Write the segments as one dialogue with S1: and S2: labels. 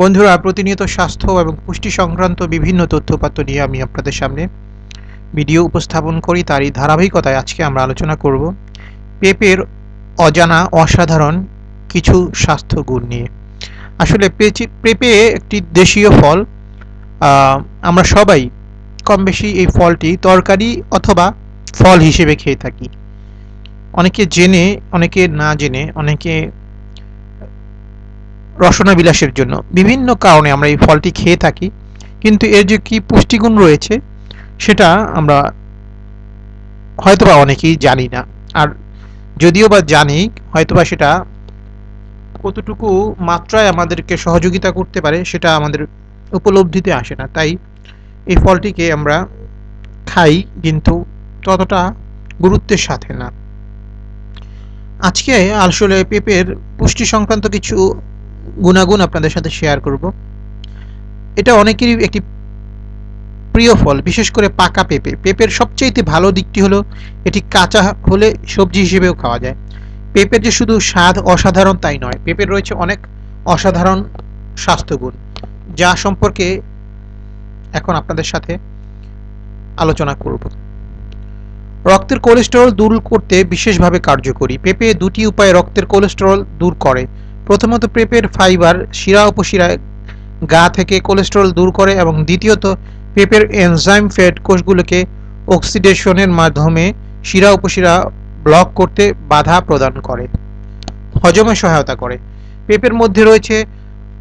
S1: বন্ধুরা, প্রতিনিয়ত স্বাস্থ্য এবং পুষ্টি সংক্রান্ত বিভিন্ন তথ্যপাত্র নিয়ে আমি আপনাদের সামনে ভিডিও উপস্থাপন করি। তারই ধারাবাহিকতায় আজকে আমরা আলোচনা করব পেঁপের অজানা অসাধারণ কিছু স্বাস্থ্য গুণ নিয়ে। আসলে পেঁপে একটি দেশীয় ফল। আমরা সবাই কম বেশি এই ফলটি তরকারি অথবা ফল হিসেবে খেয়ে থাকি। অনেকে জেনে, অনেকে না জেনে, অনেকে রসনা বিলাসের জন্য। বিভিন্ন কারণে আমরা এই ফলটি খেয়ে থাকি, কিন্তু এর যে কি পুষ্টিগুণ রয়েছে, সেটা আমরা হয়তোবা অনেকেই জানি না। আর যদিও বা জানি, হয়তোবা সেটা কতটুকু মাত্রায় আমাদেরকে সহযোগিতা করতে পারে, সেটা আমাদের উপলব্ধিতে আসে না। তাই এই ফলটিকে আমরা খাই, কিন্তু ততটা গুরুত্বের সাথে না। আজকে আসলে পেঁপের পুষ্টি সংক্রান্ত কিছু গুণাগুণ আপনাদের সাথে শেয়ার করব। এটা অনেকেরই একটি প্রিয় ফল, বিশেষ করে পাকা পেঁপে। পেঁপের সবচেয়ে ভালো দিকটি হলো, এটি কাঁচা হলে সবজি হিসেবেও খাওয়া যায়। পেঁপের যে শুধু স্বাদ অসাধারণ তাই নয়, পেঁপের রয়েছে অনেক অসাধারণ স্বাস্থ্যগুণ, যা সম্পর্কে এখন আপনাদের সাথে আলোচনা করব। রক্তের কোলেস্টেরল দূর করতে বিশেষভাবে কার্যকরী। পেঁপে দুটি উপায়ে রক্তের কোলেস্টেরল দূর করে। প্রথমত পেঁপের ফাইবার শিরা উপশিরায় গা থেকে কোলেস্টেরল দূর করে এবং দ্বিতীয়ত পেঁপের এনজাইম ফ্যাট কোষগুলোকে অক্সিডেশনের মাধ্যমে শিরা উপশিরা ব্লক করতে বাধা প্রদান করে, হজমে সহায়তা করে। পেঁপের মধ্যে রয়েছে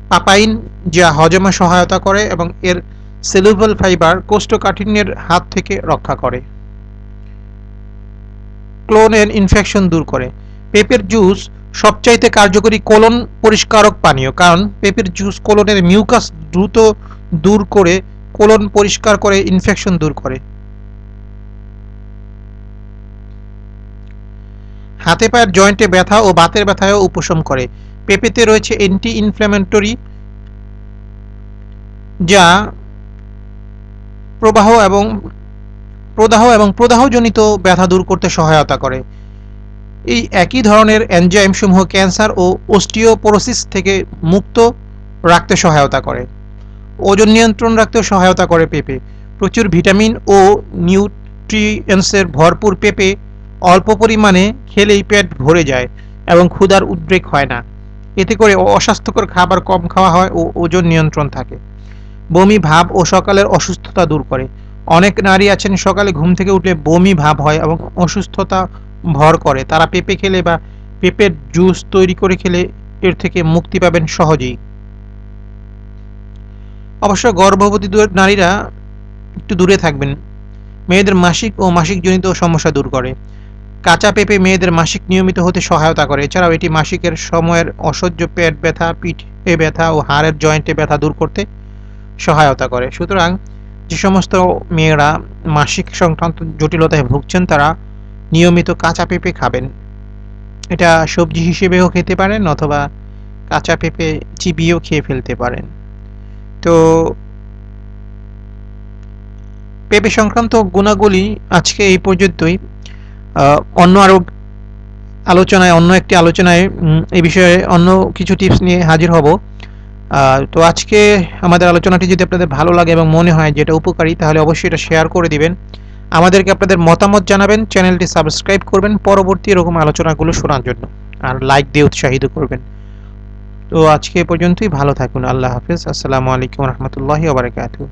S1: পাপাইন, যা হজমে সহায়তা করে এবং এর সেলুবল ফাইবার কোষ্ঠকাঠিন্যের হাত থেকে রক্ষা করে। ক্লোনের ইনফেকশন দূর করে। পেঁপের জুস সবচাইতে কার্যকরী কোলন পরিষ্কারক পানীয়, কারণ পেঁপের জুস কোলনের মিউকাস দ্রুত দূর করে কোলন পরিষ্কার করে ইনফেকশন দূর করে। হাতে পায়ের জয়েন্টে ব্যথা ও বাতের ব্যথায়ও উপশম করে। পেঁপেতে রয়েছে অ্যান্টি ইনফ্ল্যামেটরি যা প্রবাহ এবং প্রদাহ এবং প্রদাহজনিত ব্যথা দূর করতে সহায়তা করে। এই একই ধরনের এনজাইম সমূহ ক্যান্সার ও অস্টিওপোরোসিস থেকে মুক্ত রাখতে সহায়তা করে। ওজন নিয়ন্ত্রণ রাখতেও সহায়তা করে পেঁপে। প্রচুর ভিটামিন ও নিউট্রিয়েন্টসের ভরপুর পেঁপে অল্প পরিমাণে খেলেই পেট ভরে যায় এবং ক্ষুধার উদ্রেক হয় না। এতে করে অস্বাস্থ্যকর খাবার কম খাওয়া হয় ও ওজন নিয়ন্ত্রণ থাকে। বমি, ভাব ও সকালের অসুস্থতা দূর করে। অনেক নারী আছেন সকালে ঘুম থেকে উঠে বমি, ভাব হয় এবং অসুস্থতা ভর করে। তারা পেঁপে খেলে বা পেঁপের জুস তৈরি করে খেলে এর থেকে মুক্তি পাবেন সহজেই। অবশ্য গর্ভবতী নারীরা একটু দূরে থাকবেন। মেয়েদের মাসিক ও মাসিকজনিত সমস্যা দূর করে। কাঁচা পেঁপে মেয়েদের মাসিক নিয়মিত হতে সহায়তা করে। এছাড়াও এটি মাসিকের সময়ের অসহ্য পেট ব্যথা, পিঠে ব্যথা ও হাড়ের জয়েন্টে ব্যথা দূর করতে সহায়তা করে। সুতরাং যে সমস্ত মেয়েরা মাসিক সংক্রান্ত জটিলতায় ভুগছেন, তারা নিয়মিত কাঁচা পেঁপে খাবেন। এটা সবজি হিসেবেও খেতে পারেন অথবা কাঁচা পেঁপে চিবিয়েও খেয়ে ফেলতে পারেন। তো পেঁপে সংক্রান্ত গুণাগুলি আজকে এই পর্যন্তই। অন্য আরও আলোচনায়, অন্য একটি আলোচনায় এই বিষয়ে অন্য কিছু টিপস নিয়ে হাজির হব। তো আজকে আমাদের আলোচনাটি যদি আপনাদের ভালো লাগে এবং মনে হয় যেটা উপকারী, তাহলে অবশ্যই এটা শেয়ার করে দিবেন। আমাদেরকে আপনাদের মতামত জানাবেন, চ্যানেলটি সাবস্ক্রাইব করবেন, পরবর্তী এরকম আলোচনাগুলো শোনার জন্য। আর লাইক দিয়ে উৎসাহিত করবেন। তো আজকে পর্যন্তই, ভালো থাকুন, আল্লাহ হাফিজ, আসসালামু আলাইকুম রহমতুল্লাহি ওবরাকাতুহ